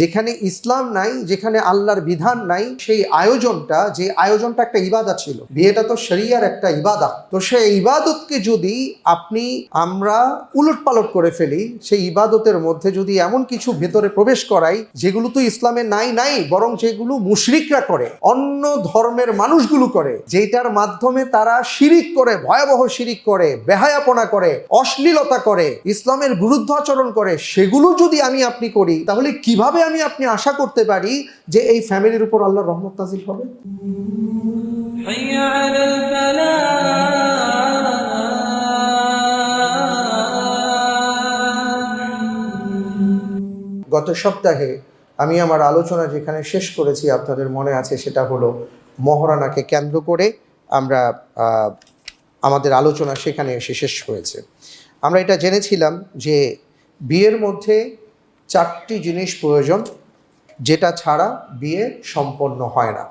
যেখানে ইসলাম নাই, যেখানে আল্লাহর বিধান নাই, সেই আয়োজনটা, যে আয়োজনটা একটা ইবাদা ছিল। বিয়েটা তো শরিয়ার একটা ইবাদা তো সেই ইবাদতকে যদি আপনি, আমরা উলট পালট করে ফেলি, সেই ইবাদতের মধ্যে যদি এমন কিছু ভেতরে প্রবেশ করাই, যেগুলো তো ইসলামে নাই নাই, বরং যেগুলো মুশরিকরা করে, অন্য ধর্মের মানুষগুলো করে যেটার মাধ্যমে তারা শিরিক করে, ভয়াবহ শিরিক করে, বেহায়াপনা করে, অশ্লীলতা করে, ইসলামের বিরুদ্ধাচরণ করে, সেগুলো যদি আমি আপনি করি, তাহলে কীভাবে আমি আপনি আশা করতে পারি যে এই ফ্যামিলির উপর আল্লাহর রহমত নাজিল হবে। গত সপ্তাহে আমি আমার আলোচনা যেখানে শেষ করেছি আপনাদের মনে আছে সেটা হলো মহারানাকে কেন্দ্র করে আমরা আমাদের আলোচনা সেখানে এসে শেষ হয়েছে। আমরা এটা জেনেছিলাম যে বিয়ের মধ্যে চারটি জিনিস প্রয়োজন যেটা ছাড়া বিয়ে সম্পন্ন হয় না।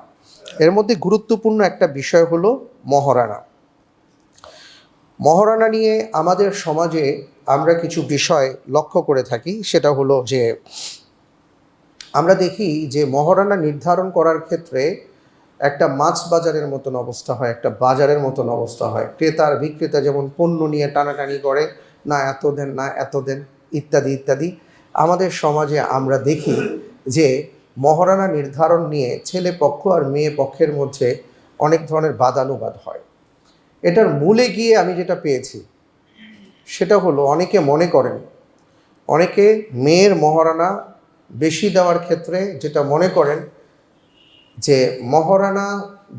এর মধ্যে গুরুত্বপূর্ণ একটা বিষয় হলো মহারানা। মহারানা নিয়ে আমাদের সমাজে আমরা কিছু বিষয় লক্ষ্য করে থাকি, সেটা হলো যে আমরা দেখি যে মহারানা নির্ধারণ করার ক্ষেত্রে একটা মাছ বাজারের মতন অবস্থা হয়, একটা বাজারের মতন অবস্থা হয়। ক্রেতার বিক্রেতা যেমন পণ্য নিয়ে টানাটানি করে, না এত দেন, না এত দেন, ইত্যাদি ইত্যাদি। আমাদের সমাজে আমরা দেখি যে মহারানা নির্ধারণ নিয়ে ছেলে পক্ষ আর মেয়ে পক্ষের মধ্যে অনেক ধরনের বাদানুবাদ হয়। এটার মূলে গিয়ে আমি যেটা পেয়েছি, সেটা হলো অনেকে মনে করেন, অনেকে মেয়ের মহারানা বেশি দেওয়ার ক্ষেত্রে যেটা মনে করেন যে মহারানা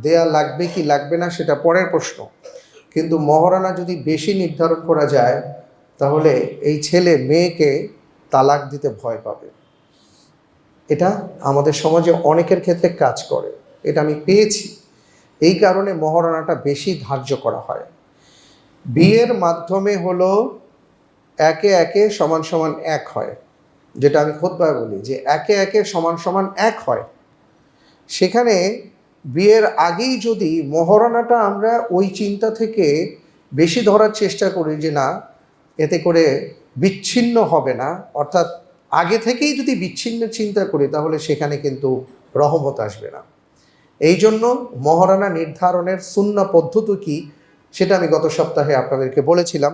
দেয়া লাগবে কি লাগবে না সেটা পরের প্রশ্ন। কিন্তু মহারানা যদি বেশি নির্ধারণ করা যায়, তাহলে এই ছেলে মেয়েকে তালাক দিতে ভয় পাবে। এটা আমাদের সমাজে অনেকের ক্ষেত্রে কাজ করে। এটা আমি পেয়েছি। এই কারণে মহারণাটা বেশি ধার্য করা হয়। বিয়ের মাধ্যমে হলো একে একে সমান সমান এক হয়। যেটা আমি খোদ্বায় বলি যে একে একে সমান সমান এক হয়। সেখানে বিয়ের আগেই যদি মহারণাটা আমরা ওই চিন্তা থেকে বেশি ধরার চেষ্টা করি যে না, এতে করে বিচ্ছিন্ন হবে না। অর্থাৎ আগে থেকেই যদি বিচ্ছিন্ন চিন্তা করি, তাহলে সেখানে কিন্তু রহমত আসবে না। এই জন্য মহারানা নির্ধারণের শূন্য পদ্ধতি কী, সেটা আমি গত সপ্তাহে আপনাদেরকে বলেছিলাম।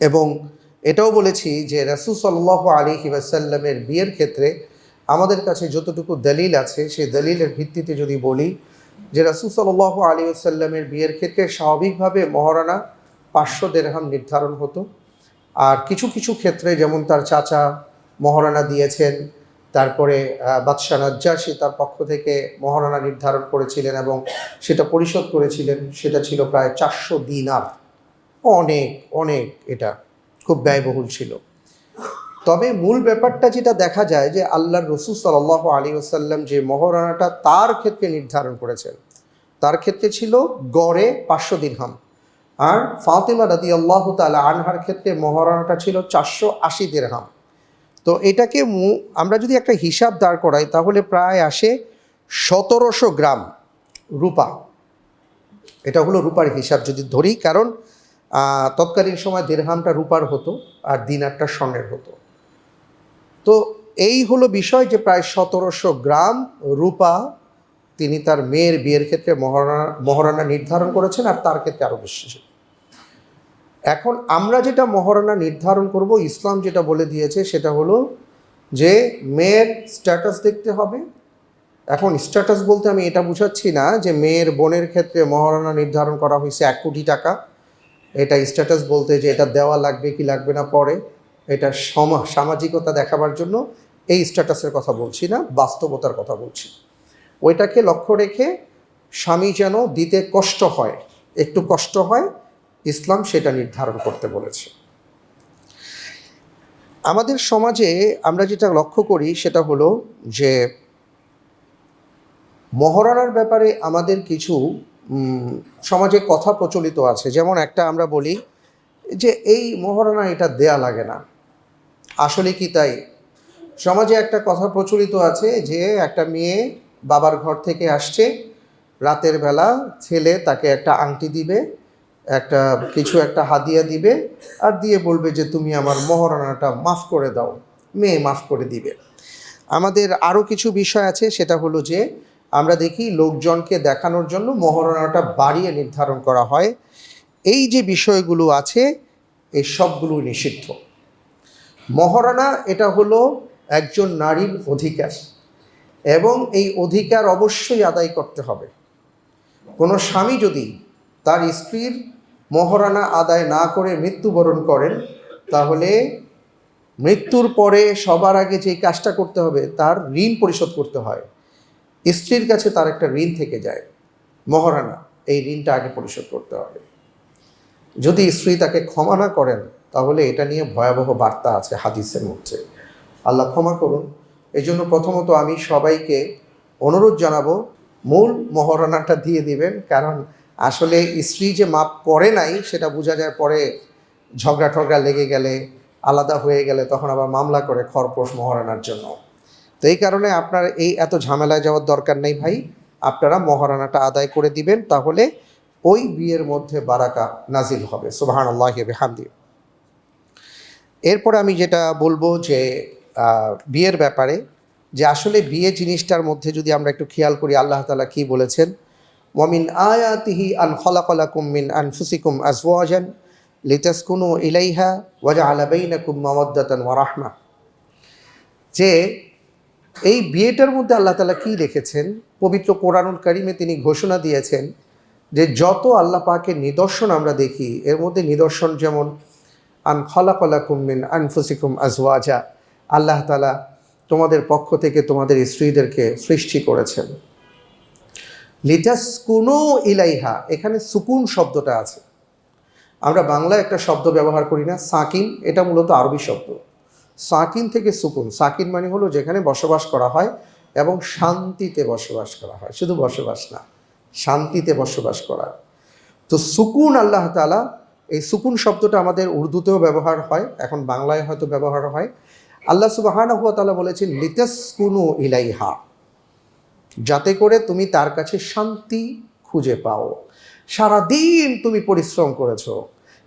এবং এটাও বলেছি যে রাসুল সাল্লাহ আলী ওয়াসাল্লামের বিয়ের ক্ষেত্রে আমাদের কাছে যতটুকু দলিল আছে, সেই দলিলের ভিত্তিতে যদি বলি যে রাসুল সাল্লাহ আলী ওসাল্লামের বিয়ের ক্ষেত্রে স্বাভাবিকভাবে মহারানা পাঁচশো দেড়হাম নির্ধারণ হতো। আর কিছু কিছু ক্ষেত্রে যেমন তার চাচা মহারানা দিয়েছেন, তারপরে বাদশাহ নাজ্জাসী তার পক্ষ থেকে মহারানা নির্ধারণ করেছিলেন এবং সেটা পরিশোধ করেছিলেন। সেটা ছিল প্রায় চারশো দিন দিনার। অনেক অনেক এটা খুব ব্যয়বহুল ছিল। তবে মূল ব্যাপারটা যেটা দেখা যায় যে আল্লাহর রসুল সাল্লাহ আলী ওসাল্লাম যে মহারানাটা তার ক্ষেত্রে নির্ধারণ করেছেন, তার ক্ষেত্রে ছিল গড়ে পাঁচশো দিরহাম। আর ফাতেমা রাদি আল্লাহ তালা আনহার ক্ষেত্রে মহারানাটা ছিল চারশো আশি দিরহাম। তো এটাকে আমরা যদি একটা হিসাব দাঁড় করাই, তাহলে প্রায় আসে সতেরোশো গ্রাম রূপা। এটা হলো রূপার হিসাব যদি ধরি, কারণ তৎকালীন সময় দেড়হামটা রূপার হতো আর দিনারটা স্বর্ণের হতো। তো এই হলো বিষয় যে প্রায় সতেরোশো গ্রাম রূপা তিনি তার মেয়ের বিয়ের ক্ষেত্রে মহারানা মহারানা নির্ধারণ করেছেন আর তার ক্ষেত্রে আরও বেশি। এখন আমরা যেটা মহারানা নির্ধারণ করব, ইসলাম যেটা বলে দিয়েছে সেটা হলো যে মেয়ের স্ট্যাটাস দেখতে হবে। এখন স্ট্যাটাস বলতে আমি এটা বুঝাচ্ছি না যে মেয়ের বোনের ক্ষেত্রে মহারানা নির্ধারণ করা হয়েছে এক কোটি টাকা। এটা স্ট্যাটাস বলতে যে এটা দেওয়া লাগবে কি লাগবে না পরে। এটা সমা, সামাজিকতা দেখাবার জন্য এই স্ট্যাটাসের কথা বলছি না, বাস্তবতার কথা বলছি। ওইটাকে লক্ষ্য রেখে স্বামী যেন দিতে কষ্ট হয়, একটু কষ্ট হয় ইসলাম সেটা নির্ধারণ করতে বলেছে। আমাদের সমাজে আমরা যেটা লক্ষ্য করি সেটা হলো যে মহারানার ব্যাপারে আমাদের কিছু সমাজে কথা প্রচলিত আছে। যেমন একটা আমরা বলি যে এই মহারানা এটা দেয়া লাগে না। আসলে কি তাই? সমাজে একটা কথা প্রচলিত আছে যে একটা মেয়ে বাবার ঘর থেকে আসছে, রাতের বেলা ছেলে তাকে একটা আংটি দিবে একটা, কিছু একটা হাদিয়া দিবে আর দিয়ে বলবে যে তুমি আমার মহারানাটা মাফ করে দাও, মেয়ে মাফ করে দিবে। আমাদের আরও কিছু বিষয় আছে, সেটা হলো যে আমরা দেখি লোকজনকে দেখানোর জন্য মহারণাটা বাড়িয়ে নির্ধারণ করা হয়। এই যে বিষয়গুলো আছে, এই সবগুলো নিষিদ্ধ। মহারণা এটা হলো একজন নারীর অধিকার এবং এই অধিকার অবশ্যই আদায় করতে হবে। কোনো স্বামী যদি তার স্ত্রীর মহারণা আদায় না করে মৃত্যুবরণ করেন, তাহলে মৃত্যুর পরে সবার আগে যে কাজটা করতে হবে, তার ঋণ পরিশোধ করতে হয়। স্ত্রীর কাছে তার একটা ঋণ থেকে যায় মহারানা এই ঋণটা আগে পরিশোধ করতে হবে। যদি স্ত্রী তাকে ক্ষমা না করেন, তাহলে এটা নিয়ে ভয়াবহ বার্তা আছে হাদিসের মধ্যে। আল্লাহ ক্ষমা করুন। এই জন্য প্রথমত আমি সবাইকে অনুরোধ জানাব, মূল মহারণাটা দিয়ে দিবেন, কারণ আসলে স্ত্রী যে মাপ করে নাই, সেটা বোঝা যায় পরে ঝগড়া ঠগড়া লেগে গেলে, আলাদা হয়ে গেলে তখন আবার মামলা করে খরপোশ মহারানার জন্য। তো এই কারণে আপনার এই এত ঝামেলায় যাওয়ার দরকার নেই ভাই। আপনারা মহারানাটা আদায় করে দিবেন, তাহলে ওই বিয়ের মধ্যে বারাকা নাজিল হবে। সুবাহান আল্লাহ হামদি এরপরে আমি যেটা বলব যে বিয়ের ব্যাপারে যে আসলে বিয়ে জিনিসটার মধ্যে যদি আমরা একটু খেয়াল করি, আল্লাহ তালা কি বলেছেন? ওয়ামিন আয়াতিহি আন খলাকলাকুম মিন আনফুসিকুম আজওয়াজান লিতাসকুনু ইলাইহা ওয়াজা আলাবাইনাকুম মাওয়াদ্দাতান ওয়া রাহমা যে এই বিয়েটার মধ্যে আল্লাহ তালা কী রেখেছেন পবিত্র কোরআনুল কারিমে তিনি ঘোষণা দিয়েছেন যে যত আল্লাহ পাকের নিদর্শন আমরা দেখি, এর মধ্যে নিদর্শন যেমন, আন খলাকলাকুম মিন আনফুসিকুম আজওয়াজা আল্লাহ তালা তোমাদের পক্ষ থেকে তোমাদের স্ত্রীদেরকে সৃষ্টি করেছেন। লিটাস কুনো ইলাইহা এখানে সুকুন শব্দটা আছে। আমরা বাংলায় একটা শব্দ ব্যবহার করি না, সাকিন, এটা মূলত আরবি শব্দ। সাকিন থেকে সুকুন, সাকিন মানে হলো যেখানে বসবাস করা হয় এবং শান্তিতে বসবাস করা হয়, শুধু বসবাস না, শান্তিতে বসবাস করা। তো সুকুন আল্লাহ তালা এই সুকুন শব্দটা আমাদের উর্দুতেও ব্যবহার হয়, এখন বাংলায় হয়তো ব্যবহার হয়। আল্লাহ সুবাহানা হুয়া তালা বলেছেন লিতাস কুনু ইলাইহা যাতে করে তুমি তার কাছে শান্তি খুঁজে পাও। সারাদিন তুমি পরিশ্রম করেছ।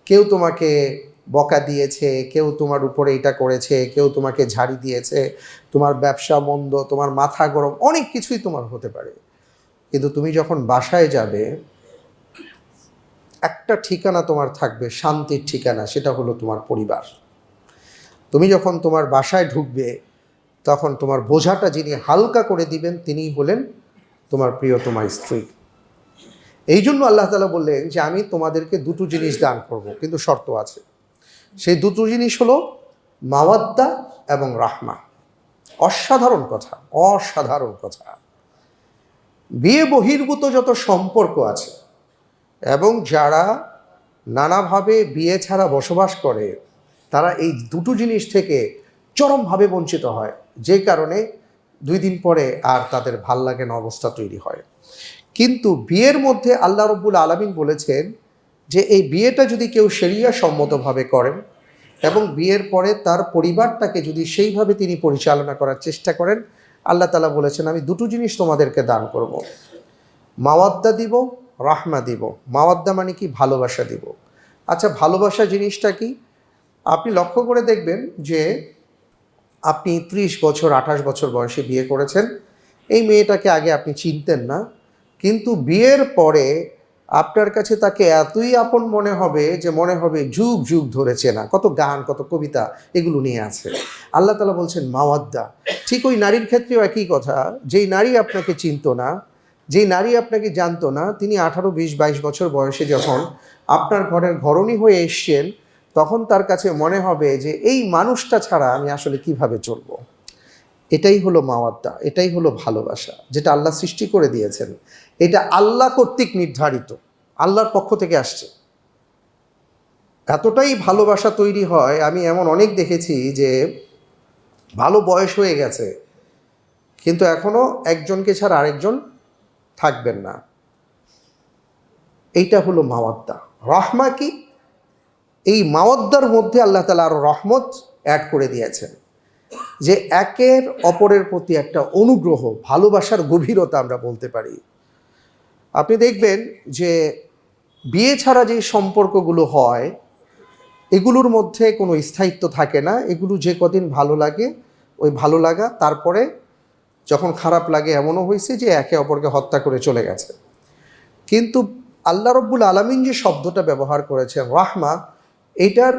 কেউ তোমাকে বকা দিয়েছে, কেউ তোমার উপরে এটা করেছে, কেউ তোমাকে ঝাড়ি দিয়েছে, তোমার ব্যবসা মন্দ, তোমার মাথা গরম, অনেক কিছুই তোমার হতে পারে। কিন্তু তুমি যখন বাসায় যাবে, একটা ঠিকানা তোমার থাকবে, শান্তির ঠিকানা, সেটা হলো তোমার পরিবার। তুমি যখন তোমার বাসায় ঢুকবে তখন তোমার বোঝাটা যিনি হালকা করে দিবেন, তিনিই হলেন তোমার প্রিয় তোমার স্ত্রী। এই জন্য আল্লাহ তালা বললেন যে, আমি তোমাদেরকে দুটো জিনিস দান করব, কিন্তু শর্ত আছে। সেই দুটো জিনিস হলো মাওয়াদ্দা এবং রাহমা। অসাধারণ কথা অসাধারণ কথা। বিয়ে বহির্ভূত যত সম্পর্ক আছে, এবং যারা নানাভাবে বিয়ে ছাড়া বসবাস করে, তারা এই দুটো জিনিস থেকে চরমভাবে বঞ্চিত হয়। যে কারণে দুই দিন পরে আর তাদের ভালো লাগে না অবস্থা তৈরি হয়। কিন্তু বিয়ের মধ্যে আল্লাহ রব্বুল আলমিন বলেছেন যে এই বিয়েটা যদি কেউ সেরিয়া সম্মতভাবে করেন এবং বিয়ের পরে তার পরিবারটাকে যদি সেইভাবে তিনি পরিচালনা করার চেষ্টা করেন, আল্লাহ তালা বলেছেন, আমি দুটো জিনিস তোমাদেরকে দান করব। মাওয়াদ্দা দিব, রাহমা দিব। মাওয়াদ্দা মানে কি? ভালোবাসা দিব। আচ্ছা ভালোবাসা জিনিসটা কি? আপনি লক্ষ্য করে দেখবেন যে আপনি ত্রিশ বছর, আঠাশ বছর বয়সে বিয়ে করেছেন। এই মেয়েটাকে আগে আপনি চিনতেন না। কিন্তু বিয়ের পরে আপনার কাছে তাকে এতই আপন মনে হবে যে মনে হবে যুগ যুগ ধরে চেনা। কত গান, কত কবিতা এগুলো নিয়ে আছে। আল্লাহ তালা বলছেন, মাওয়াদ্দা। ঠিক ওই নারীর ক্ষেত্রেও একই কথা। যেই নারী আপনাকে চিনত না, যেই নারী আপনাকে জানতো না, তিনি আঠারো, বিশ, বাইশ বছর বয়সে যখন আপনার ঘরের ঘরণী হয়ে এসছেন তখন তার কাছে মনে হবে যে এই মানুষটা ছাড়া আমি আসলে কীভাবে চলবো? এটাই হলো মাওয়াদ্দা, এটাই হলো ভালোবাসা, যেটা আল্লাহ সৃষ্টি করে দিয়েছেন। এটা আল্লাহ কর্তৃক নির্ধারিত, আল্লাহর পক্ষ থেকে আসছে। এতটাই ভালোবাসা তৈরি হয়, আমি এমন অনেক দেখেছি যে ভালো বয়স হয়ে গেছে, কিন্তু এখনও একজনকে ছাড়া আরেকজন থাকবেন না। এইটা হলো মাওয়াদ্দা। রহমা কি? এই মাওয়াদ্দার মধ্যে আল্লাহ তালা আরও রহমত অ্যাড করে দিয়েছেন। যে একের অপরের প্রতি একটা অনুগ্রহ, ভালোবাসার গভীরতা আমরা বলতে পারি। আপনি দেখবেন যে বিয়ে ছাড়া যে সম্পর্কগুলো হয়, এগুলোর মধ্যে কোনো স্থায়িত্ব থাকে না। এগুলো যে কদিন ভালো লাগে, ওই ভালো লাগা, তারপরে যখন খারাপ লাগে এমনও হয়েছে যে একে অপরকে হত্যা করে চলে গেছে। কিন্তু আল্লাহ রব্বুল আলমিন যে শব্দটা ব্যবহার করেছেন, রাহমা এটার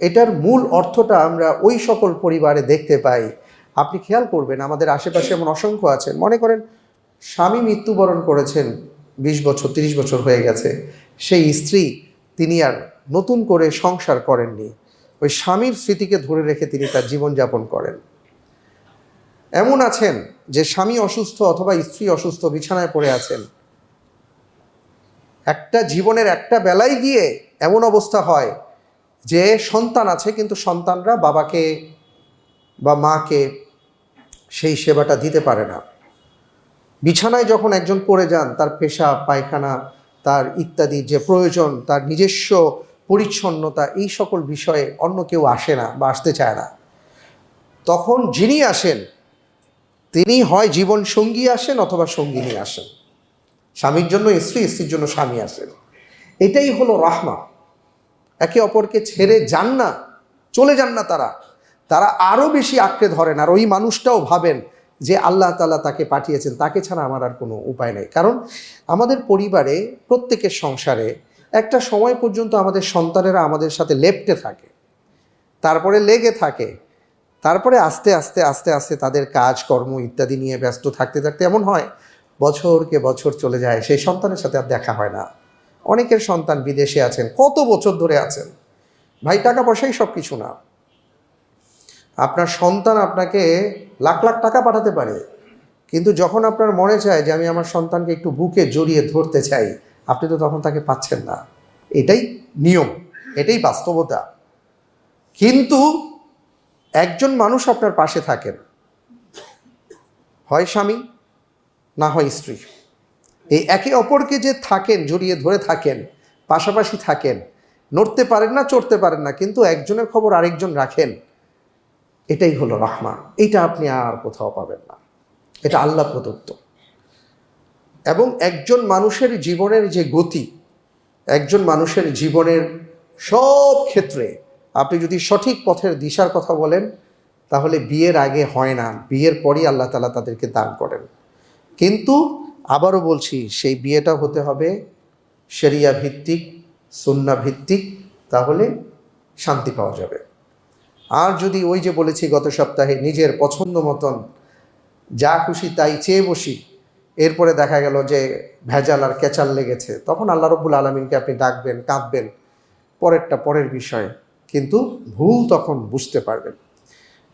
এটার মূল অর্থটা আমরা ওই সকল পরিবারে দেখতে পাই। আপনি খেয়াল করবেন, আমাদের আশেপাশে এমন অসংখ্য আছেন। মনে করেন, স্বামী মৃত্যুবরণ করেছেন বিশ বছর, তিরিশ বছর হয়ে গেছে। সেই স্ত্রী, তিনি আর নতুন করে সংসার করেননি। ওই স্বামীর স্মৃতিকে ধরে রেখে তিনি তার জীবনযাপন করেন। এমন আছেন যে স্বামী অসুস্থ অথবা স্ত্রী অসুস্থ বিছানায় পড়ে আছেন। একটা জীবনের একটা বেলায় গিয়ে এমন অবস্থা হয় যে সন্তান আছে, কিন্তু সন্তানরা বাবাকে বা মাকে সেই সেবাটা দিতে পারে না। বিছানায় যখন একজন পড়ে যান, তার পেশা, পায়খানা, তার ইত্যাদি যে প্রয়োজন, তার নিজস্ব পরিচ্ছন্নতা, এই সকল বিষয়ে অন্য কেউ আসে না বা আসতে চায় না। তখন যিনি আসেন, তিনি হয় জীবন সঙ্গী আসেন অথবা সঙ্গিনী আসেন। স্বামীর জন্য, স্ত্রী, স্ত্রীর জন্য স্বামী আসেন। এটাই হলো রাহমা। একে অপরকে ছেড়ে যান না, চলে যান না তারা। তারা আরও বেশি আঁকড়ে ধরেন। আর ওই মানুষটাও ভাবেন যে আল্লাহ তালা তাকে পাঠিয়েছেন, তাকে ছাড়া আমার আর কোনো উপায় নেই। কারণ আমাদের পরিবারে, প্রত্যেকের সংসারে একটা সময় পর্যন্ত আমাদের সন্তানেরা আমাদের সাথে লেপ্টে থাকে। তারপরে লেগে থাকে। তারপরে আস্তে আস্তে আস্তে আস্তে তাদের কাজকর্ম ইত্যাদি নিয়ে ব্যস্ত থাকতে থাকতে এমন হয় বছরকে বছর চলে যায়, সেই সন্তানের সাথে আর দেখা হয় না। অনেকের সন্তান বিদেশে আছেন, কত বছর ধরে আছেন। ভাই টাকা পয়সাই সব কিছু না। আপনার সন্তান আপনাকে লাখ লাখ টাকা পাঠাতে পারে, কিন্তু যখন আপনার মনে চায় যে আমি আমার সন্তানকে একটু বুকে জড়িয়ে ধরতে চাই, আপনি তো তখন তাকে পাচ্ছেন না। এটাই নিয়ম, এটাই বাস্তবতা। কিন্তু একজন মানুষ আপনার পাশে থাকেন। হয় স্বামী না হয় স্ত্রী। এই একে অপরকে যে থাকেন, জড়িয়ে ধরে থাকেন, পাশাপাশি থাকেন, নড়তে পারেন না, চড়তে পারেন না, কিন্তু একজনের খবর আরেকজন রাখেন, এটাই হলো রহমান। এটা আপনি আর কোথাও পাবেন না। এটা আল্লাহ প্রদত্ত। এবং একজন মানুষের জীবনের যে গতি, একজন মানুষের জীবনের সব ক্ষেত্রে আপনি যদি সঠিক পথের দিশার কথা বলেন, তাহলে বিয়ের আগে হয় না। বিয়ের পরই আল্লাহ তালা তাদেরকে দান করেন। কিন্তু আবারও বলছি, সেই বিয়েটা হতে হবে শরিয়া ভিত্তিক, সুন্না ভিত্তিক, তাহলে শান্তি পাওয়া যাবে। আর যদি ওই যে বলেছি গত সপ্তাহে নিজের পছন্দ মতন যা খুশি তাই চেয়ে বসি, এরপরে দেখা গেল যে ভেজাল আর কেচাল লেগেছে, তখন আল্লাহ রব্বুল আলমিনকে আপনি ডাকবেন, কাঁদবেন, পরেরটা পরের বিষয়, কিন্তু ভুল তখন বুঝতে পারবেন।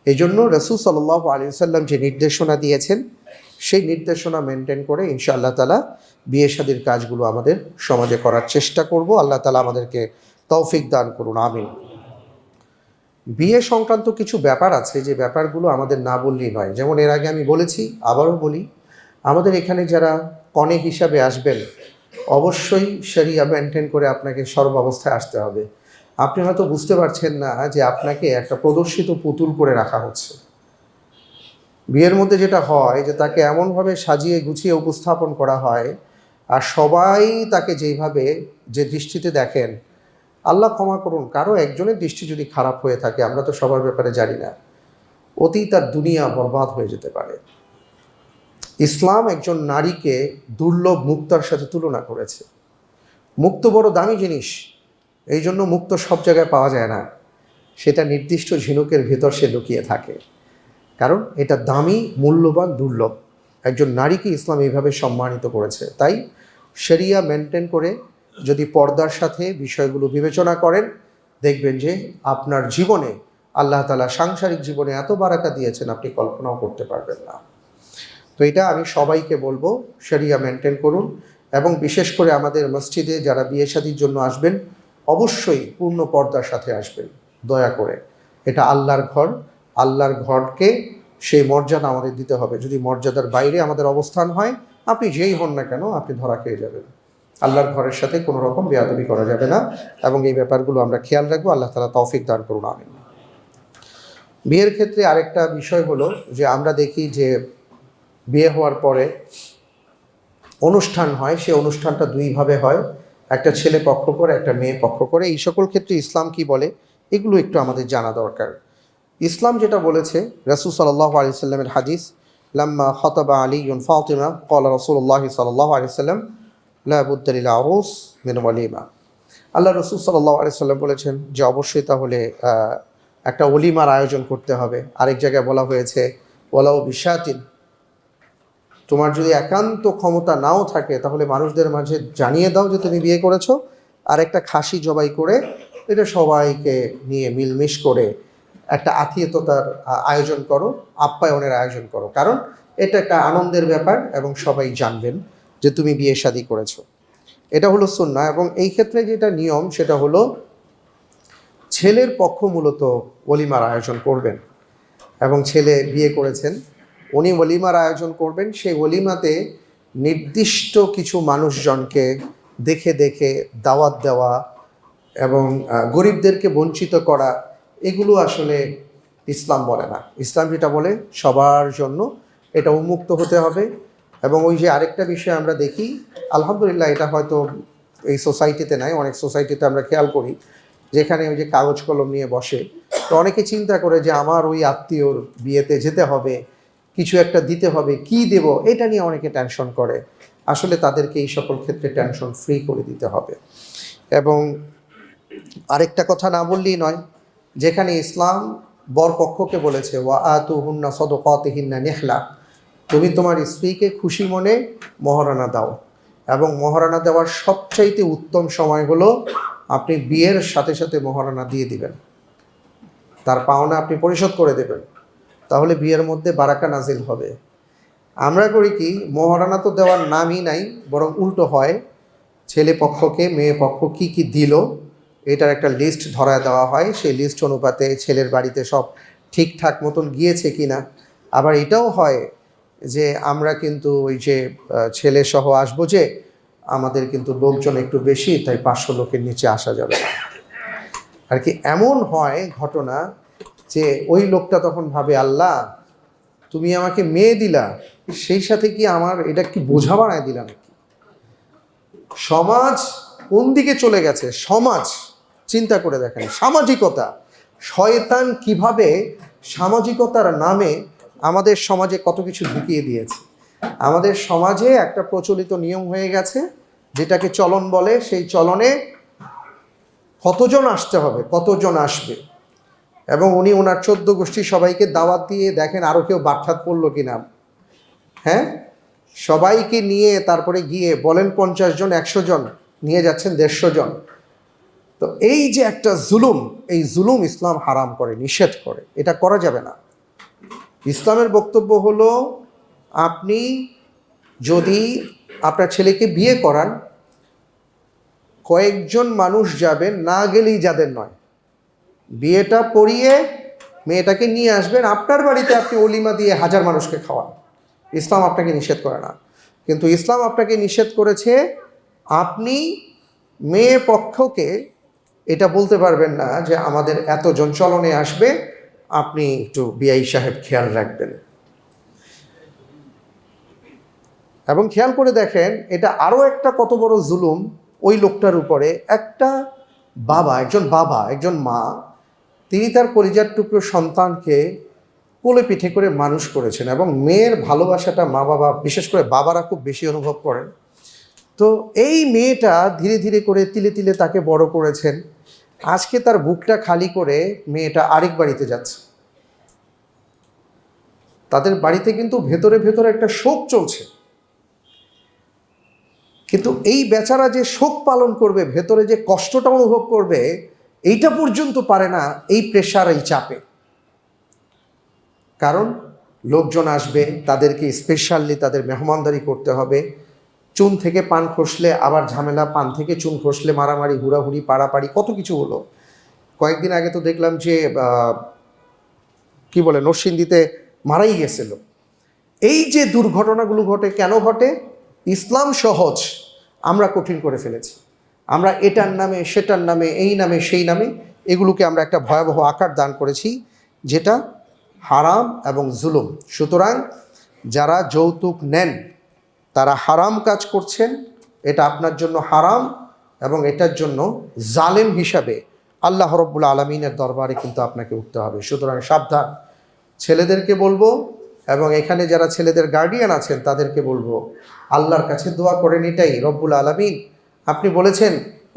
এই জন্য রসুল সাল্লাহ আলী সাল্লাম যে নির্দেশনা দিয়েছেন সেই নির্দেশনা মেনটেন করে ইনশা আল্লাহ তালা বিয়ে শাদির কাজগুলো আমাদের সমাজে করার চেষ্টা করব। আল্লাহ তালা আমাদেরকে তৌফিক দান করুন, আমিন। বিয়ে সংক্রান্ত কিছু ব্যাপার আছে যে ব্যাপারগুলো আমাদের না বললেই নয়। যেমন এর আগে আমি বলেছি, আবারও বলি, আমাদের এখানে যারা কনে হিসাবে আসবেন, অবশ্যই শরিয়া মেনটেন করে আপনাকে সর্বাবস্থায় আসতে হবে। আপনি হয়তো বুঝতে পারছেন না যে আপনাকে একটা প্রদর্শিত পুতুল করে রাখা হচ্ছে। বিয়ের মধ্যে যেটা হয় যে তাকে এমনভাবে সাজিয়ে গুছিয়ে উপস্থাপন করা হয় আর সবাই তাকে যেইভাবে যে দৃষ্টিতে দেখেন, আল্লাহ ক্ষমা করুন। কারও একজনের দৃষ্টি যদি খারাপ হয়ে থাকে, আমরা তো সবার ব্যাপারে জানি না। অতি তার দুনিয়া বরবাদ হয়ে যেতে পারে। ইসলাম একজন নারীকে দুর্লভ মুক্তার সাথে তুলনা করেছে। মুক্ত বড় দামি জিনিস, এই জন্য মুক্ত সব জায়গায় পাওয়া যায় না। সেটা নির্দিষ্ট ঝিনুকের ভেতর সে লুকিয়ে থাকে। কারণ এটা দামি, মূল্যবান, দুর্লভ। একজন নারীকে ইসলাম এইভাবে সম্মানিত করেছে। তাই শরিয়া মেনটেন করে যদি পর্দার সাথে বিষয়গুলো বিবেচনা করেন, দেখবেন যে আপনার জীবনে আল্লাহ তালা সাংসারিক জীবনে এত বারাকা দিয়েছেন, আপনি কল্পনাও করতে পারবেন না। তো এটা আমি সবাইকে বলব, শরিয়া মেনটেন করুন এবং বিশেষ করে আমাদের মসজিদে যারা বিয়ে শাদির জন্য আসবেন, অবশ্যই পূর্ণ পর্দার সাথে আসবেন। দয়া করে, এটা আল্লাহর ঘর। আল্লাহর ঘরকে সেই মর্যাদা আমাদের দিতে হবে। যদি মর্যাদার বাইরে আমাদের অবস্থান হয়, আপনি যেই হন না কেন, আপনি ধরা খেয়ে যাবেন। আল্লাহর ঘরের সাথে কোনো রকম বেয়াদবি করা যাবে না এবং এই ব্যাপারগুলো আমরা খেয়াল রাখব। আল্লাহ তালা তৌফিক দান করুন, আমিন। বিয়ের ক্ষেত্রে আরেকটা বিষয় হলো যে, আমরা দেখি যে, বিয়ে হওয়ার পরে অনুষ্ঠান হয়, সে অনুষ্ঠানটা দুইভাবে হয়। একটা ছেলে পক্ষ করে, একটা মেয়ে পক্ষ করে। এই সকল ক্ষেত্রে ইসলাম কি বলে, এগুলো একটু আমাদের জানা দরকার। ইসলাম যেটা বলেছে, রসুল সাল্লাহ আলিয়াল্লামের হাদিস, লাম্মা খতবা আলী ইউন ফাতিমা কল রসুল্লাহ সাল্লাহ আলিয়াল্লাম লাবুদ্দিল আরুস মিন ওয়ালিমা আল্লাহ রসুল সাল্লাহ আলিয়াল্লাম বলেছেন যে, অবশ্যই তাহলে একটা অলিমার আয়োজন করতে হবে। আরেক জায়গায় বলা হয়েছে ওলাও বিশ্বাতিন তোমার যদি একান্ত ক্ষমতা নাও থাকে, তাহলে মানুষদের মাঝে জানিয়ে দাও যে তুমি বিয়ে করেছ। আর একটা খাসি জবাই করে, এটা সবাইকে নিয়ে মিলমিশ করে একটা আত্মীয়তার আয়োজন করো, আপ্যায়নের আয়োজন করো। কারণ এটা একটা আনন্দের ব্যাপার এবং সবাই জানবেন যে তুমি বিয়ে শাদী করেছ। এটা হলো সুন্না এবং এই ক্ষেত্রে যেটা নিয়ম সেটা হলো ছেলের পক্ষ মূলত অলিমার আয়োজন করবেন এবং ছেলে বিয়ে করেছেন, উনি ওলিমার আয়োজন করবেন, সেই ওলিমাতে নির্দিষ্ট কিছু মানুষজনকে দেখে দেখে দাওয়াত দেওয়া এবং গরিবদেরকে বঞ্চিত করা এগুলো আসলে ইসলাম বলে না। ইসলাম যেটা বলে সবার জন্য এটা উন্মুক্ত হতে হবে এবং ওই যে আরেকটা বিষয় আমরা দেখি, আলহামদুলিল্লাহ এটা হয়তো এই সোসাইটিতে নাই, অনেক সোসাইটিতে আমরা খেয়াল করি, যেখানে ওই যে কাগজ কলম নিয়ে বসে। তো অনেকে চিন্তা করে যে আমার ওই আত্মীয়র বিয়েতে যেতে হবে, কিছু একটা দিতে হবে, কি দেব? এটা নিয়ে অনেকে টেনশন করে। আসলে তাদেরকে এই সকল ক্ষেত্রে টেনশন ফ্রি করে দিতে হবে। এবং আরেকটা কথা না বললেই নয় যেখানে ইসলাম বর পক্ষকে বলেছে, ওয়া আতু হুন্না সদকাতিহিন্না নেহলা। তুমি তোমার স্ত্রীকে খুশি মনে মহারানা দাও এবং মহারানা দেওয়ার সবচাইতে উত্তম সময় হলো আপনি বিয়ের সাথে সাথে মহারানা দিয়ে দিবেন। তার পাওনা আপনি পরিশোধ করে দেবেন। তাহলে বিয়ের মধ্যে বারাকা নাজিল হবে। আমরা করি কি, মহারানা তো দেওয়ার নামই নাই, বরং উল্টো হয়, ছেলে পক্ষকে, মেয়ে পক্ষ কি কি দিল এটার একটা লিস্ট ধরা দেওয়া হয়। সেই লিস্ট অনুপাতে ছেলের বাড়িতে সব ঠিকঠাক মতন গিয়েছে কি না আবার এটাও হয় যে আমরা কিন্তু ওই যে ছেলে সহ আসব যে, আমাদের কিন্তু লোকজন একটু বেশি, তাই পাঁচশো লোকের নিচে আসা যাবে। আর কি এমন হয় ঘটনা যে ওই লোকটা তখন ভাবে, আল্লাহ, তুমি আমাকে মেয়ে দিলা, সেই সাথে কি আমার এটা কি বোঝা বানায় দিলা নাকি? সমাজ কোন দিকে চলে গেছে? সমাজ। চিন্তা করে দেখেন। সামাজিকতা। শয়তান কীভাবে সামাজিকতার নামে আমাদের সমাজে কত কিছু ঢুকিয়ে দিয়েছে? আমাদের সমাজে একটা প্রচলিত নিয়ম হয়ে গেছে, যেটাকে চলন বলে। সেই চলনে কতজন আসতে হবে, কতজন আসবে? এবং উনি ওনার চোদ্দ গোষ্ঠী সবাইকে দাওয়াত দিয়ে দেখেন আরও কেউ বাটখাত পড়ল কিনা। হ্যাঁ? সবাইকে নিয়ে তারপরে গিয়ে বলেন পঞ্চাশ জন, একশো জন, নিয়ে যাচ্ছেন দেড়শো জন। তো এই যে একটা জুলুম, এই জুলুম ইসলাম হারাম করে, নিষেধ করে, এটা করা যাবে না। ইসলামের বক্তব্য হলো, আপনি যদি আপনার ছেলেকে বিয়ে করান, কয়েকজন মানুষ যাবেন, না গেলেই যাদের নয়। বিয়েটা পড়িয়ে মেয়েটাকে নিয়ে আসবেন, আপনার বাড়িতে আপনি অলিমা দিয়ে হাজার মানুষকে খাওয়ান। ইসলাম আপনাকে নিষেধ করে না। কিন্তু ইসলাম আপনাকে নিষেধ করেছে, আপনি মেয়ে পক্ষকে এটা বলতে পারবেন না যে আমাদের এতজন চলনে আসবে, আপনি একটু বিআই সাহেব খেয়াল রাখবেন। এবং খেয়াল করে দেখেন, এটা আরও একটা কত বড় জুলুম ওই লোকটার উপরে। একটা বাবা, একজন বাবা, একজন মা, তিনি তার পরিজার টুকরো সন্তানকে কোলে পিঠে করে মানুষ করেছেন এবং মেয়ের ভালোবাসাটা মা বাবা, বিশেষ করে বাবারা খুব বেশি অনুভব করেন। তো এই মেয়েটা ধীরে ধীরে করে তিলে তিলে তাকে বড় করেছেন। আজকে তার বুকটা খালি করে মেয়েটা আরেক বাড়িতে যাচ্ছে। তাদের বাড়িতে কিন্তু ভেতরে ভেতরে একটা শোক চলছে। কিন্তু এই বেচারা যে শোক পালন করবে, ভেতরে যে কষ্টটা অনুভব করবে, এইটা পর্যন্ত পারে না এই প্রেশার এই চাপে। কারণ লোকজন আসবে, তাদেরকে স্পেশালি তাদের মেহমানদারি করতে হবে। চুন থেকে পান খসলে, আবার ঝামেলা, পান থেকে চুন খসলে, মারামারি, হুড়াহুড়ি পাড়াপাড়ি কত কিছু হলো। কয়েকদিন আগে তো দেখলাম যে কি বলে, নরসিংদীতে মারাই গেছিল। এই যে দুর্ঘটনাগুলো ঘটে, কেন ঘটে? ইসলাম সহজ, আমরা কঠিন করে ফেলেছি। আমরা এটার নামে, সেটার নামে, এই নামে, সেই নামে, এগুলোকে আমরা একটা ভয়াবহ আকার দান করেছি, যেটা হারাম এবং জুলুম। সুতরাং যারা যৌতুক নেন তারা হারাম কাজ করছেন, এটা আপনার জন্য হারাম এবং এটার জন্য জালেম হিসাবে আল্লাহ রব্বুল আলমিনের দরবারে কিন্তু আপনাকে উঠতে হবে। সুতরাং সাবধান। ছেলেদেরকে বলব এবং এখানে যারা ছেলেদের গার্ডিয়ান আছেন, তাদেরকে বলব, আল্লাহর কাছে দোয়া করেন এটাই, রব্বুল আলমিন। আপনি বলেছেন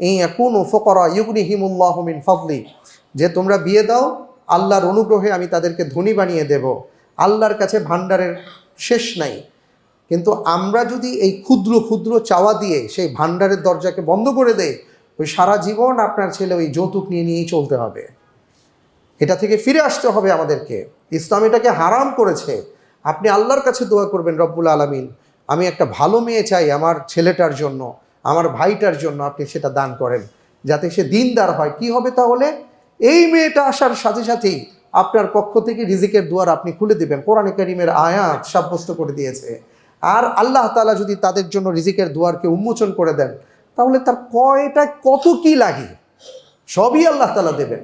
এই কোন ফকরা ইউগনি হিমুল্লাহ মিন ফদলি। যে তোমরা বিয়ে দাও, আল্লাহর অনুগ্রহে আমি তাদেরকে ধনী বানিয়ে দেব। আল্লাহর কাছে ভাণ্ডারের শেষ নাই। কিন্তু আমরা যদি এই ক্ষুদ্র ক্ষুদ্র চাওয়া দিয়ে সেই ভাণ্ডারের দরজাকে বন্ধ করে দেয় ওই সারা জীবন আপনার ছেলে ওই যৌতুক নিয়ে, নিয়েই চলতে হবে। এটা থেকে ফিরে আসতে হবে আমাদেরকে। ইসলাম এটাকে হারাম করেছে। আপনি আল্লাহর কাছে দোয়া করবেন, রব্বুল আলমিন, আমি একটা ভালো মেয়ে চাই আমার ছেলেটার জন্য, আমার ভাইটার জন্য আপনি সেটা দান করেন, যাতে সে দিনদার হয়। কি হবে তাহলে? এই মেয়েটা আসার সাথে সাথেই আপনার পক্ষ থেকে রিজিকের দুয়ার আপনি খুলে দিবেন। কোরআনে করিমের আয়াত সাব্যস্ত করে দিয়েছে। আর আল্লাহ তালা যদি তাদের জন্য রিজিকের দুয়ারকে উন্মোচন করে দেন, তাহলে তার কয়টা কত কি লাগে? সবই আল্লাহ তালা দেবেন।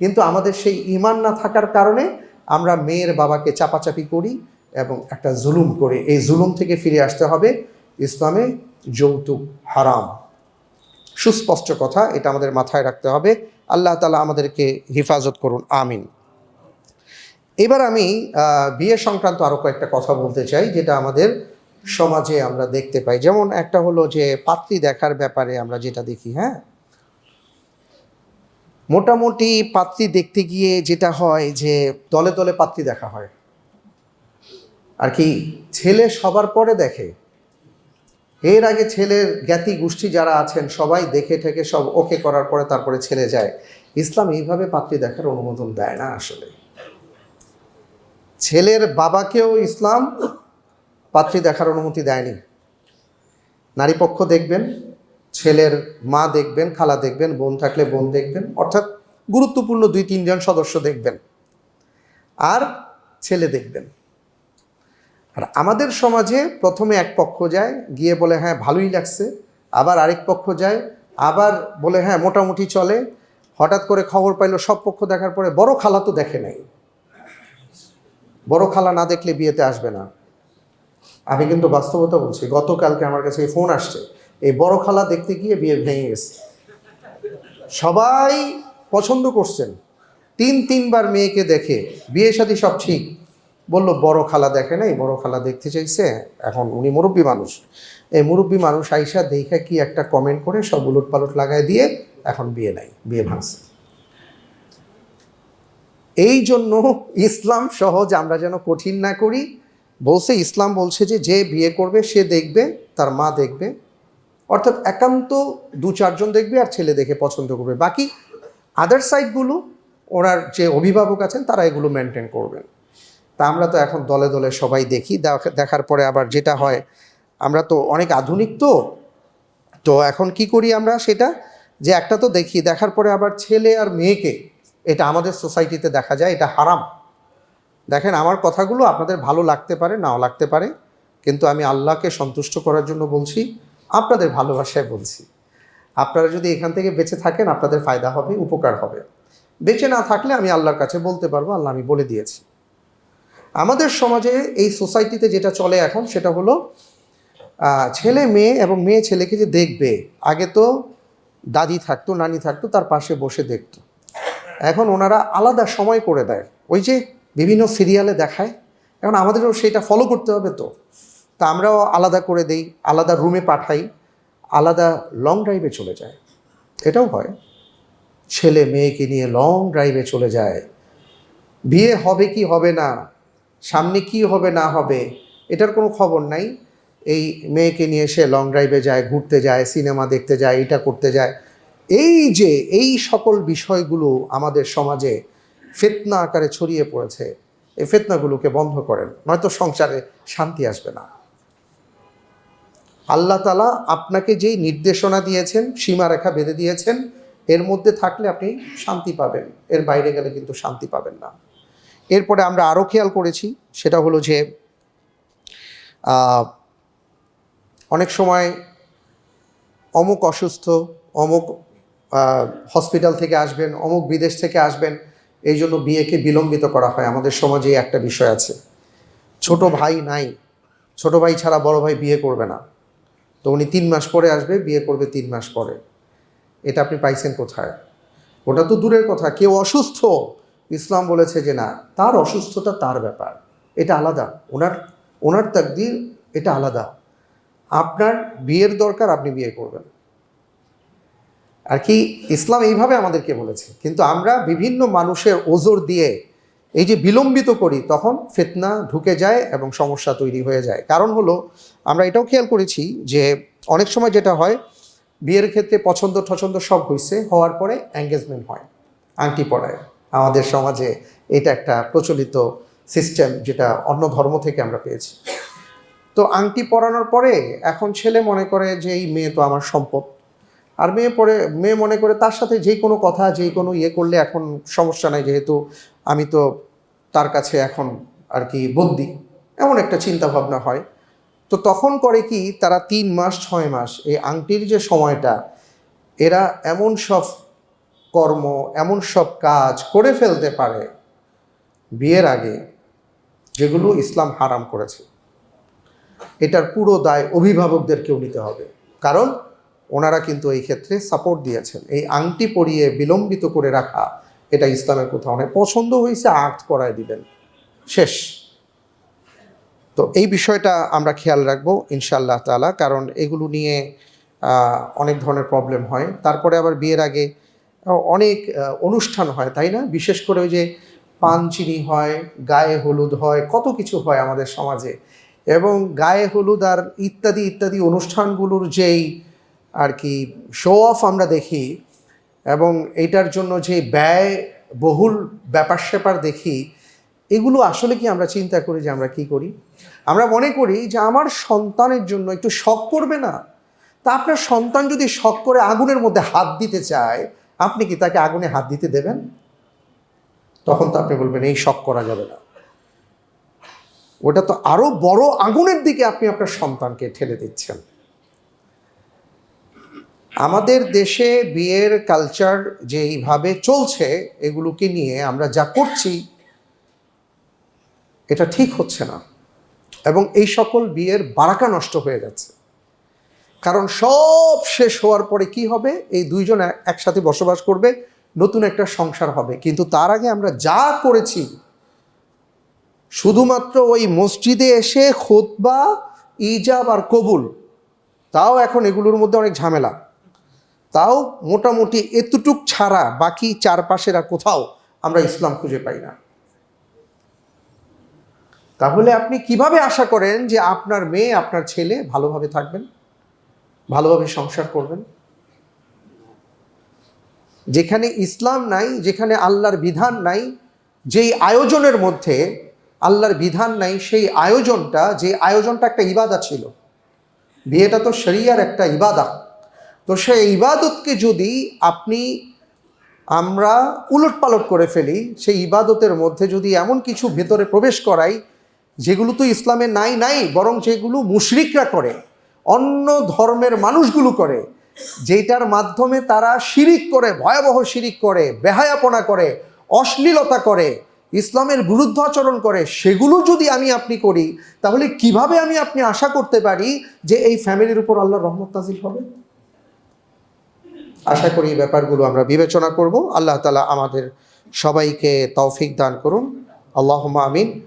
কিন্তু আমাদের সেই ইমান না থাকার কারণে আমরা মেয়ের বাবাকে চাপাচাপি করি এবং একটা জুলুম করি, এই জুলুম থেকে ফিরে আসতে হবে ইসলামে যৌতুক হারাম। সুস্পষ্ট কথা, এটা আমাদের মাথায় রাখতে হবে। আল্লাহ তালা আমাদেরকে হেফাজত করুন, আমিন। এবার আমি বিয়ে সংক্রান্ত আরও কয়েকটা কথা বলতে চাই, যেটা আমাদের সমাজে আমরা দেখতে পাই। যেমন একটা হলো যে, পাত্রী দেখার ব্যাপারে আমরা যেটা দেখি হ্যাঁ? মোটামুটি পাত্রী দেখতে গিয়ে যেটা হয় যে, দলে দলে পাত্রী দেখা হয়। আর কি, ছেলে সবার পরে দেখে। এর আগে ছেলের জ্ঞাতি গোষ্ঠী যারা আছেন, সবাই দেখে ঠেকে সব ওকে করার পরে তারপরে ছেলে যায়। ইসলাম এইভাবে পাত্রী দেখার অনুমোদন দেয় না আসলে। ছেলের বাবাকেও ইসলাম পাত্রী দেখার অনুমতি দেয়নি। নারী পক্ষ দেখবেন, ছেলের মা দেখবেন, খালা দেখবেন, বোন থাকলে বোন দেখবেন, অর্থাৎ গুরুত্বপূর্ণ দুই, তিনজন সদস্য দেখবেন, আর ছেলে দেখবেন। আর আমাদের সমাজে প্রথমে এক পক্ষ যায়, গিয়ে বলে হ্যাঁ ভালোই লাগছে। আবার আরেক পক্ষ যায়, আবার বলে হ্যাঁ মোটামুটি চলে। হঠাৎ করে খবর পাইলো, সব পক্ষ দেখার পরে বড় খালা তো দেখে নাই। বড় খালা না দেখলে বিয়েতে আসবে না। আমি কিন্তু বাস্তবতা বলছি, গতকালকে আমার কাছে ফোন আসছে, এই বড় খালা দেখতে গিয়ে বিয়ে ভেঙে গেছে। সবাই পছন্দ করছেন। তিন, তিনবার মেয়েকে দেখে বিয়ে সাথে সব ঠিক। বলল, বড় খালা দেখে নাই, বড় খালা দেখতে চাইছে, এখন উনি মুরব্বী মানুষ। এই মুরব্বী মানুষ আইসা দেখা কি একটা কমেন্ট করে সব উলট পালট লাগায় দিয়ে এখন বিয়ে নাই, বিয়ে ভাঙছে। এই জন্য ইসলাম সহজ, আমরা যেন কঠিন না করি। বলছে, ইসলাম বলছে যে যে বিয়ে করবে, সে দেখবে, তার মা দেখবে। অর্থাৎ একান্ত দু চারজন দেখবে আর ছেলে দেখে পছন্দ করবে। বাকি আদার সাইডগুলো ওনার যে অভিভাবক আছেন, তারা এগুলো মেনটেন করবেন। তা আমরা তো এখন দলে দলে সবাই দেখি। দেখ- দেখার পরে আবার যেটা হয়, আমরা তো অনেক আধুনিক তো। তো এখন কি করি আমরা সেটা? যে একটা তো দেখি, দেখার পরে আবার ছেলে আর মেয়েকে এটা আমাদের সোসাইটিতে দেখা যায়, এটা হারাম। দেখেন, আমার কথাগুলো আপনাদের ভালো লাগতে পারে, নাও লাগতে পারে, কিন্তু আমি আল্লাহকে সন্তুষ্ট করার জন্য বলছি, আপনাদের ভালোবাসায় বলছি। আপনারা যদি এখান থেকে বেঁচে থাকেন, আপনাদের ফায়দা হবে, উপকার হবে। বেঁচে না থাকলে আমি আল্লাহর কাছে বলতে পারব, আল্লাহ আমি বলে দিয়েছি। আমাদের সমাজে এই সোসাইটিতে যেটা চলে এখন, সেটা হলো ছেলে মেয়ে এবং মেয়ে ছেলেকে যে দেখবে, আগে তো দাদি থাকতো, নানি থাকতো, তার পাশে বসে দেখতো। এখন ওনারা আলাদা সময় করে দেয়। ওই যে বিভিন্ন সিরিয়ালে দেখায়, এখন আমাদেরও সেটা ফলো করতে হবে তো। তা আমরাও আলাদা করে দেই, আলাদা রুমে পাঠাই, আলাদা লং ড্রাইভে চলে যায়। এটাও হয়। ছেলে মেয়েকে নিয়ে লং ড্রাইভে চলে যায়। বিয়ে হবে কি হবে না, সামনে কি হবে না হবে, এটার কোনো খবর নাই। এই মেয়েকে নিয়ে সে লং ড্রাইভে যায়, ঘুরতে যায় সিনেমা দেখতে যায়, এটা করতে যায়। এই যে এই সকল বিষয়গুলো আমাদের সমাজে ফেতনা আকারে ছড়িয়ে পড়েছে, এই ফেতনাগুলোকে বন্ধ করেন, নয়তো সংসারে শান্তি আসবে না। আল্লাহ তালা আপনাকে যেই নির্দেশনা দিয়েছেন, সীমারেখা বেঁধে দিয়েছেন, এর মধ্যে থাকলে আপনি শান্তি পাবেন, এর বাইরে গেলে কিন্তু শান্তি পাবেন না। এরপরে আমরা আরও খেয়াল করেছি, সেটা হলো যে অনেক সময় অমুক অসুস্থ, অমুক হসপিটাল থেকে আসবেন, অমুক বিদেশ থেকে আসবেন, এই জন্য বিয়েকে বিলম্বিত করা হয়। আমাদের সমাজে একটা বিষয় আছে। ছোট ভাই নাই। ছোট ভাই ছাড়া বড় ভাই বিয়ে করবে না। তো উনি তিন মাস পরে আসবে, বিয়ে করবে তিন মাস পরে। এটা আপনি পাইছেন কোথায়? ওটা তো দূরের কথা। কেউ অসুস্থ। ইসলাম বলেছে যে না, তার অসুস্থতা তার ব্যাপার। এটা আলাদা। ওনার ওনার তাকদির এটা আলাদা। আপনার বিয়ের দরকার, আপনি বিয়ে করবেন। আর কি ইসলাম এইভাবে আমাদেরকে বলেছে। কিন্তু আমরা বিভিন্ন মানুষের ওজোর দিয়ে এই যে বিলম্বিত করি, তখন ফেতনা ঢুকে যায় এবং সমস্যা তৈরি হয়ে যায়। কারণ হলো, আমরা এটাও খেয়াল করেছি যে অনেক সময় যেটা হয়, বিয়ের ক্ষেত্রে পছন্দ টছন্দ সব হয়েছে হওয়ার পরে এঙ্গেজমেন্ট হয়, আংটি পড়ায় আমাদের সমাজে এটা একটা প্রচলিত সিস্টেম যেটা অন্য ধর্ম থেকে আমরা পেয়েছি। তো আংটি পরানোর পরে এখন ছেলে মনে করে যে, এই মেয়ে তো আমার সম্পদ। আর মেয়ে পরে মেয়ে মনে করে তার সাথে যে কোনো কথা যে কোনো ইয়ে করলে এখন সমস্যা নাই, যেহেতু আমি তো তার কাছে এখন আর কি বন্দি। এমন একটা চিন্তা ভাবনা হয়। তো তখন করে কি তারা তিন মাস, ছয় মাস এই আংটির যে সময়টা, এরা এমন সব কর্ম, এমন সব কাজ করে ফেলতে পারে বিয়ের আগে, যেগুলো ইসলাম হারাম করেছে। এটার পুরো দায় অভিভাবকদেরকেও নিতে হবে। কারণ ওনারা কিন্তু এই ক্ষেত্রে সাপোর্ট দিয়েছেন। এই আংটি পরিয়ে বিলম্বিত করে রাখা, এটা ইসলামের কোথাও নেই পছন্দ হয়েছে, আর্ট করায় দিবেন। শেষ। তো এই বিষয়টা আমরা খেয়াল রাখব ইনশাআল্লাহ তালা কারণ এগুলো নিয়ে অনেক ধরনের প্রবলেম হয়। তারপরে আবার বিয়ের আগে অনেক অনুষ্ঠান হয়, তাই না? বিশেষ করে ওই যে পান চিনি হয়, গায়ে হলুদ হয়, কত কিছু হয় আমাদের সমাজে। এবং গায়ে হলুদ আর ইত্যাদি ইত্যাদি অনুষ্ঠানগুলোর যেই আর কি শো অফ আমরা দেখি এবং এটার জন্য যে ব্যয় বহুল ব্যাপার স্যাপার দেখি, এগুলো আসলে কি আমরা চিন্তা করি যে আমরা কি করি? আমরা মনে করি যে আমার সন্তানের জন্য একটু শখ করবে না। তা আপনার সন্তান যদি শখ করে আগুনের মধ্যে হাত দিতে চায়, আপনি কি তাকে আগুনে হাত দিতে দেবেন? তখন তো আপনি বলবেন, এই শখ করা যাবে না। ওটা তো আরও বড় আগুনের দিকে আপনি আপনার সন্তানকে ঠেলে দিচ্ছেন। আমাদের দেশে বিয়ের কালচার যেইভাবে চলছে, এগুলোকে নিয়ে আমরা যা করছি, এটা ঠিক হচ্ছে না। এবং এই সকল বিয়ের বারাকা নষ্ট হয়ে যাচ্ছে। কারণ সব শেষ হওয়ার পরে কি হবে? এই দুইজন একসাথে বসবাস করবে, নতুন একটা সংসার হবে। কিন্তু তার আগে আমরা যা করেছি, শুধুমাত্র ওই মসজিদে এসে খোতবা, ইজাব আর কবুল, তাও এখন এগুলোর মধ্যে অনেক ঝামেলা। তাও মোটামুটি এতটুক ছাড়া বাকি চারপাশের আর কোথাও আমরা ইসলাম খুঁজে পাই না। তাহলে আপনি কীভাবে আশা করেন যে আপনার মেয়ে, আপনার ছেলে ভালোভাবে থাকবেন, ভালোভাবে সংসার করবেন? যেখানে ইসলাম নাই, যেখানে আল্লাহর বিধান নাই, যেই আয়োজনের মধ্যে আল্লাহর বিধান নাই, সেই আয়োজনটা, যে আয়োজনটা একটা ইবাদা ছিল। বিয়েটা তো শরিয়ার একটা ইবাদা। তো সেই ইবাদতকে যদি আপনি আমরা উলট পালট করে ফেলি, সেই ইবাদতের মধ্যে যদি এমন কিছু ভেতরে প্রবেশ করাই, যেগুলো তো ইসলামে নাই নাই, বরং যেগুলো মুশরিকরা করে, অন্য ধর্মের মানুষগুলো করে যেটার মাধ্যমে তারা শিরিক করে, ভয়াবহ শিরিক করে, বেহায়াপনা করে, অশ্লীলতা করে, ইসলামের বিরুদ্ধ আচরণ করে, সেগুলো যদি আমি আপনি করি, তাহলে কীভাবে আমি আপনি আশা করতে পারি যে এই ফ্যামিলির উপর আল্লাহর রহমত নাজিল হবে? আশা করি এই ব্যাপারগুলো আমরা বিবেচনা করব। আল্লাহ তালা আমাদের সবাইকে তৌফিক দান করুন। আল্লাহ আমিন।